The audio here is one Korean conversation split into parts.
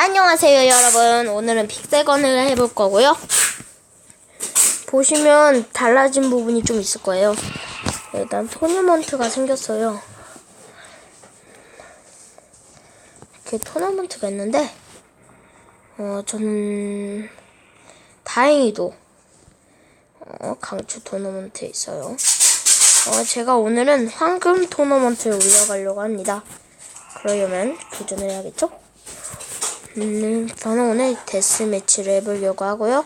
안녕하세요 여러분. 오늘은 픽셀건을 해볼 거고요. 보시면 달라진 부분이 좀 있을 거예요. 일단 토너먼트가 생겼어요. 이렇게 토너먼트가 있는데 어 저는 다행히도 어, 강추 토너먼트에 있어요. 어, 제가 오늘은 황금 토너먼트에 올라가려고 합니다. 그러려면 교전을 해야겠죠? 음, 저는 오늘 데스매치를 해보려고 하고요.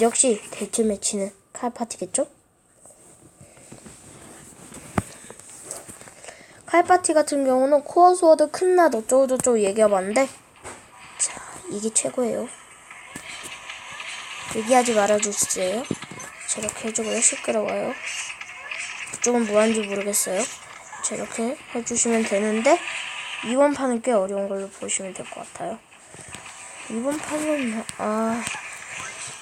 역시 데스매치는 칼파티겠죠? 칼파티 같은 경우는 코어 스워드 큰낫 어쩌고저쩌고 얘기해봤는데 자, 이게 최고예요. 얘기하지 말아주세요. 저렇게 해주고요. 시끄러워요. 그쪽은 뭐하는지 모르겠어요. 저렇게 해주시면 되는데 이번 판은 꽤 어려운 걸로 보시면 될 것 같아요. 이번 판은 아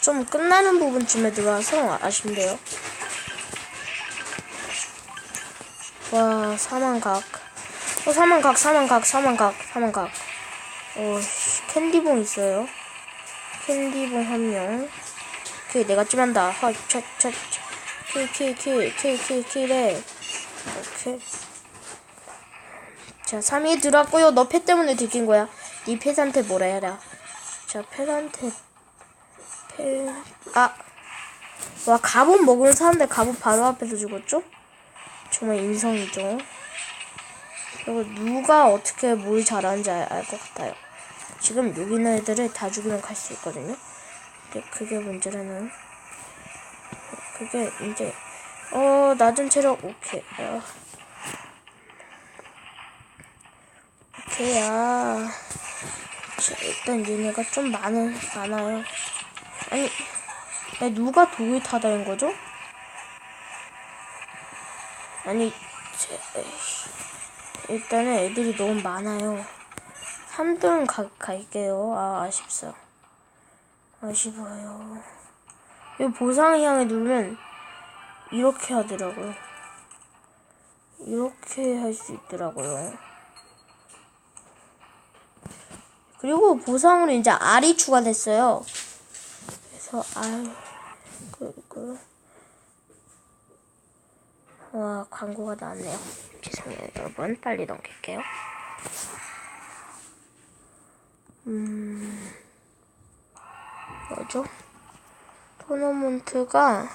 좀 끝나는 부분쯤에 들어와서 아쉽네요. 와 사망각. 어 사망각 사망각 사망각 사망각. 어 씨, 캔디봉 있어요. 캔디봉 한 명. 오케이 내가 찜한다. 허차차 킬 킬 킬 킬 킬 킬에 오케이. 자, 3위 들어왔고요. 너 패 때문에 들킨 거야. 네 패한테 뭐라 해라. 자, 패한테 패... 아! 와, 갑옷 먹으면 사는데 갑옷 바로 앞에서 죽었죠? 정말 인성이죠. 그리고 누가 어떻게 뭘 잘하는지 알 것 같아요. 지금 여기 있는 애들을 다 죽이면 갈 수 있거든요. 근데 그게 문제라는. 그게 이제 어 낮은 체력 오케이. 어. 오케이야. 자, 일단 얘네가 좀 많은 많아요. 아니, 아니 누가 독을 타다는 거죠? 아니, 제. 일단은 애들이 너무 많아요. 3등 가, 갈게요. 아, 아쉽어. 아쉬워요. 이 보상향에 누르면 이렇게 하더라고요. 이렇게 할 수 있더라고요. 그리고 보상으로 이제 알이 추가됐어요. 그래서 알, 그, 그. 와, 광고가 나왔네요. 죄송해요, 여러분. 빨리 넘길게요. 음, 뭐죠? 토너먼트가,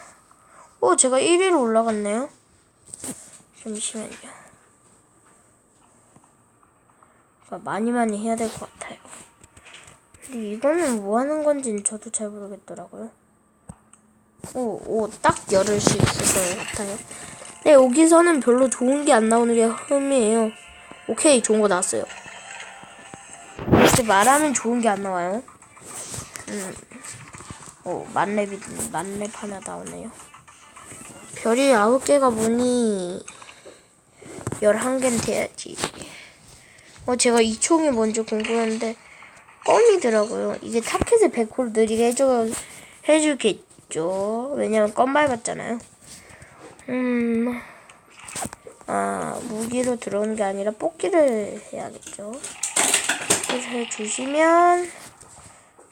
오, 제가 1위로 올라갔네요. 잠시만요. 그러니까 많이 많이 해야 될 것 같아요. 근데 이거는 뭐 하는 건지는 저도 잘 모르겠더라고요. 오, 오, 딱수 있을 것 같아요. 네, 여기서는 별로 좋은 게 안 나오는 게 흠이에요. 오케이, 좋은 거 나왔어요. 이렇게 말하면 좋은 게 안 나와요. 음, 오, 만렙이, 만렙 하나 나오네요. 별이 아홉 개가 뭐니, 열한 개는 돼야지. 어, 제가 이 총이 뭔지 궁금한데, 껌이더라고요. 이게 타켓을 100홀 느리게 해줘, 해주겠죠. 왜냐면 껌 밟았잖아요. 음, 아, 무기로 들어오는 게 아니라 뽑기를 해야겠죠. 그래서 해주시면,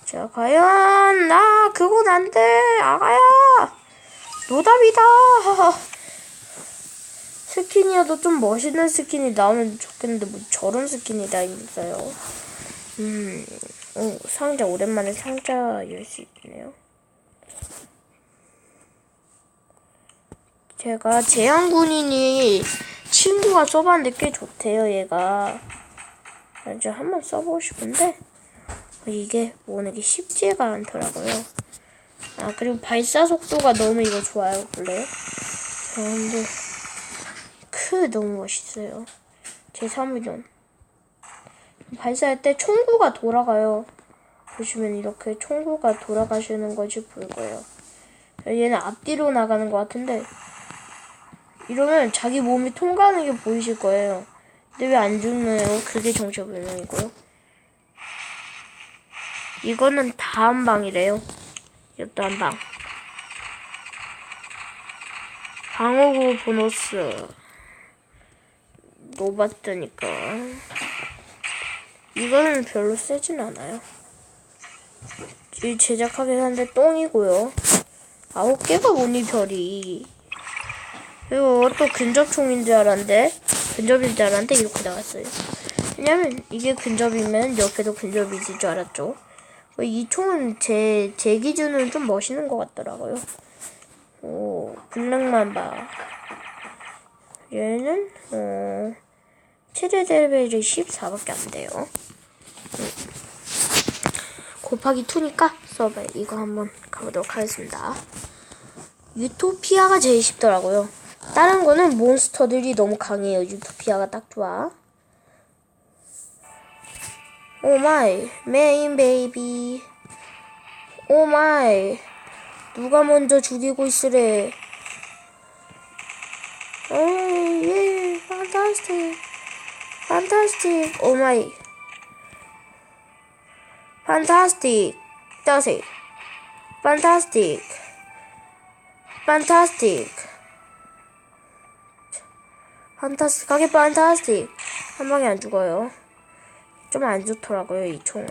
자, 과연, 나, 그건 안 돼. 아가야! 노답이다! 스킨이어도 좀 멋있는 스킨이 나오면 좋겠는데 뭐 저런 스킨이 다 있어요. 음, 오, 상자 오랜만에 상자 열 수 있네요. 제가 재앙군인이 친구가 써봤는데 꽤 좋대요, 얘가. 이제 한번 써보고 싶은데 이게 오는 게 쉽지가 않더라고요. 아 그리고 발사 속도가 너무 이거 좋아요, 원래. 그런데 크 너무 멋있어요. 제 3의전. 발사할 때 총구가 돌아가요. 보시면 이렇게 총구가 돌아가시는 것이 보일 거예요. 얘는 앞뒤로 나가는 것 같은데 이러면 자기 몸이 통과하는 게 보이실 거예요. 근데 왜 안 죽나요? 그게 정체불명이고요. 이거는 다음 방이래요. 이것도 한 방. 방어구 보너스. 노봤다니까. 이거는 별로 세진 않아요. 이 제작하긴 한데 똥이고요. 아홉 개가 뭐니 별이. 그리고 또 근접총인 줄 알았는데 근접인 줄 알았는데 이렇게 나왔어요. 왜냐면 이게 근접이면 옆에도 근접이질 줄 알았죠. 이 총은 제, 제 기준은 좀 멋있는 것 같더라고요. 오, 블랙맘바. 얘는, 어, 최대 레벨이 14밖에 안 돼요. 음. 곱하기 2니까 서버 이거 한번 가보도록 하겠습니다. 유토피아가 제일 쉽더라고요. 다른 거는 몬스터들이 너무 강해요. 유토피아가 딱 좋아. 오 마이, 메인 베이비. 오 마이. 누가 먼저 죽이고 있으래. 오, 예, 판타스틱. 판타스틱. 오 마이. 판타스틱. 다시. 판타스틱. 판타스틱. 판타스틱하게 판타스틱. 한 방에 안 죽어요. 좀 안 좋더라고요, 이 총은.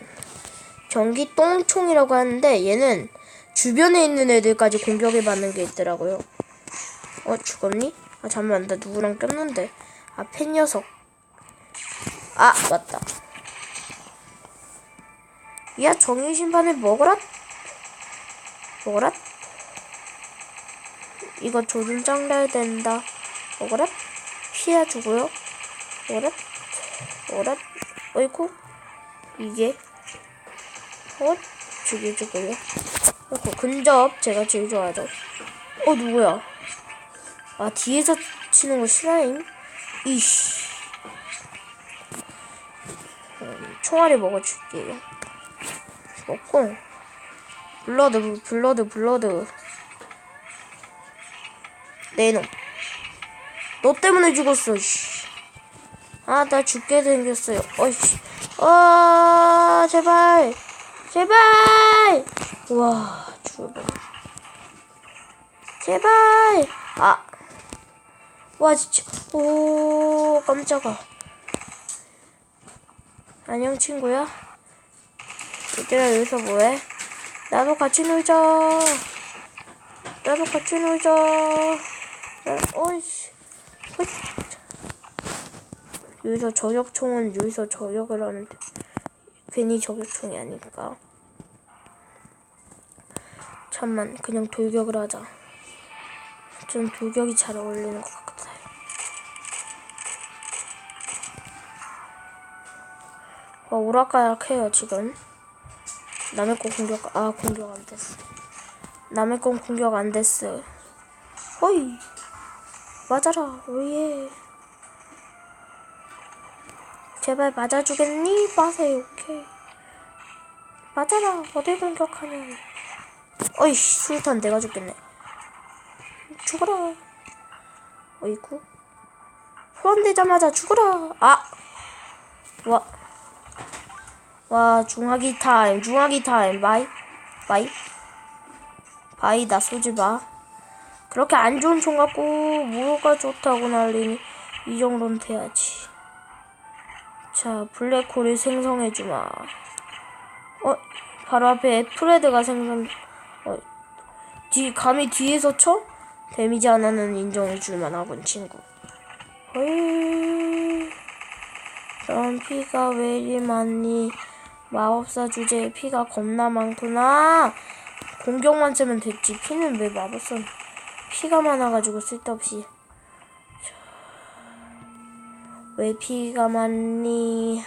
전기 똥총이라고 하는데 얘는 주변에 있는 애들까지 공격을 받는 게 있더라고요. 어, 죽었니? 아, 잠깐만, 나 누구랑 꼈는데. 아, 팬 녀석. 아, 맞다. 야, 정의 심판을 먹어라. 먹어라. 이거 조준 짱려야 된다. 먹어라. 피해주고요. 먹어라. 먹어라. 어이쿠. 이게. 어? 죽여주고요. 어이쿠. 근접 제가 제일 좋아하죠. 어, 누구야? 아, 뒤에서 치는 거 싫어잉? 이씨. 총알이 먹어줄게요. 먹고. 블러드, 블러드, 블러드. 내놈. 너 때문에 죽었어, 씨. 아, 나 죽게 생겼어요. 어이씨. 아, 제발. 제발! 와, 죽어버려. 제발! 아. 와, 진짜. 오, 깜짝아. 안녕, 친구야. 얘들아, 여기서 뭐해? 나도 같이 놀자. 나도 같이 놀자. 나, 어이씨. 헛. 여기서 저격총은 여기서 저격을 하는데 괜히 저격총이 아닐까? 잠만 그냥 돌격을 하자. 좀 돌격이 잘 어울리는 것 같아 요. 와 오락가락해요 지금. 남의 거 공격 아 공격 안 됐어. 남의 건 공격 안 됐어. 어이 맞아라 오예. 제발 맞아주겠니? 빠세 오케이. 맞아라 어딜 공격하냐. 어이씨 수류탄 내가 죽겠네. 죽어라. 어이구. 소환되자마자 죽어라. 아. 와. 와 중화기 타임 중화기 타임 바이 바이 바이 나 쏘지 마. 그렇게 안 좋은 총 갖고 뭐가 좋다고 난리니 이 정도는 돼야지. 자, 블랙홀을 생성해주마. 어, 바로 앞에 프레드가 생성, 어, 뒤, 감히 뒤에서 쳐? 데미지 하나는 인정해줄 만 하군, 친구. 어이, 넌 피가 왜 이리 많니? 마법사 주제에 피가 겁나 많구나. 공격만 쓰면 됐지. 피는 왜 마법사, 피가 많아가지고 쓸데없이. 왜 피가 많니?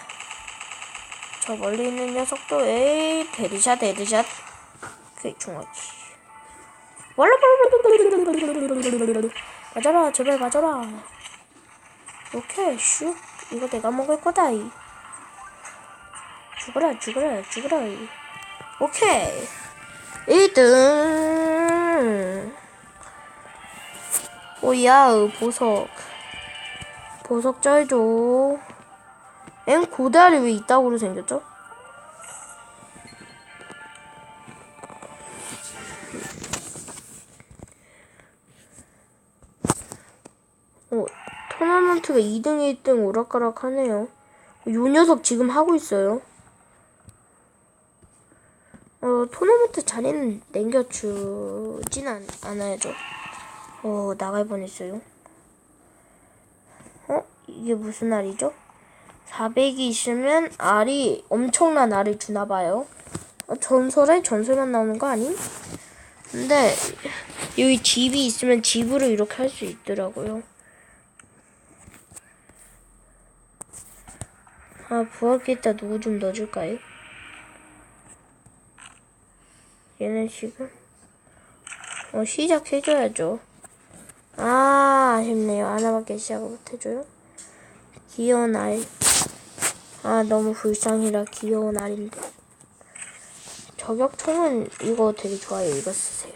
저 멀리 있는 녀석도 에이 데드샷 데드샷 그 중화기 월라 맞아라 제발 맞아라 오케이 슉 이거 내가 먹을 거다 이 죽어라 죽어라 이 오케이 1등 오야 보석 보석 쩔죠. 엥 고다리 왜 이따구로 생겼죠? 어, 토너먼트가 2등, 1등 오락가락 하네요. 요 녀석 지금 하고 있어요. 어, 토너먼트 자리는 남겨주진 않, 않아야죠. 어, 나갈 뻔했어요. 어? 이게 무슨 알이죠? 400이 있으면 알이 엄청난 알을 주나봐요. 어, 전설에 전설만 나오는 거 아님? 근데 여기 집이 있으면 집으로 이렇게 할 수 있더라고요. 아, 부엌에다 누구 좀 넣어줄까요? 얘는 지금 어 시작해줘야죠. 아 아쉽네요. 하나밖에 시작을 못해줘요. 귀여운 알. 아 너무 불쌍해라 귀여운 알인데. 저격총은 이거 되게 좋아요. 이거 쓰세요.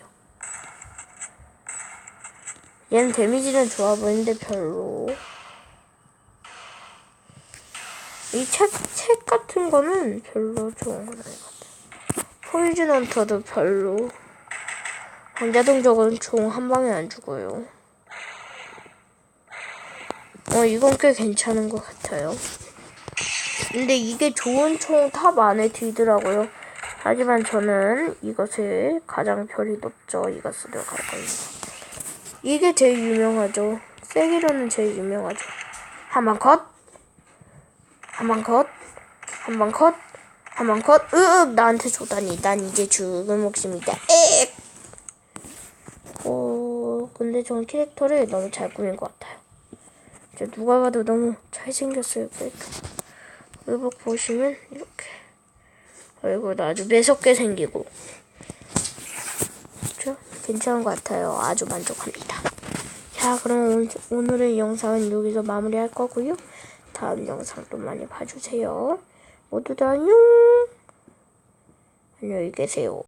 얘는 데미지는 좋아 보이는데 별로. 이 책, 책 같은 거는 별로 좋은 건 같아요. 포이즌 헌터도 별로. 반자동적은 총 한 방에 안 죽어요. 어, 이건 꽤 괜찮은 것 같아요. 근데 이게 좋은 총 탑 안에 들더라고요. 하지만 저는 이것을 가장 별이 높죠. 이것으로 갈 겁니다. 이게 제일 유명하죠. 세기로는 제일 유명하죠. 한 방 컷. 한 방 컷. 한 방 컷. 한방 컷. 으윽 나한테 조다니. 난 이제 죽을 목숨이다. 에 어, 근데 전 캐릭터를 너무 잘 꾸민 것 같아요. 이제 누가 봐도 너무 잘생겼어요. 그러니까. 의복 보시면 이렇게 얼굴도 아주 매섭게 생기고 그렇죠? 괜찮은 것 같아요. 아주 만족합니다. 자, 그럼 오늘, 오늘의 영상은 여기서 마무리할 거고요. 다음 영상도 많이 봐주세요. 모두들 안녕. 안녕히 계세요.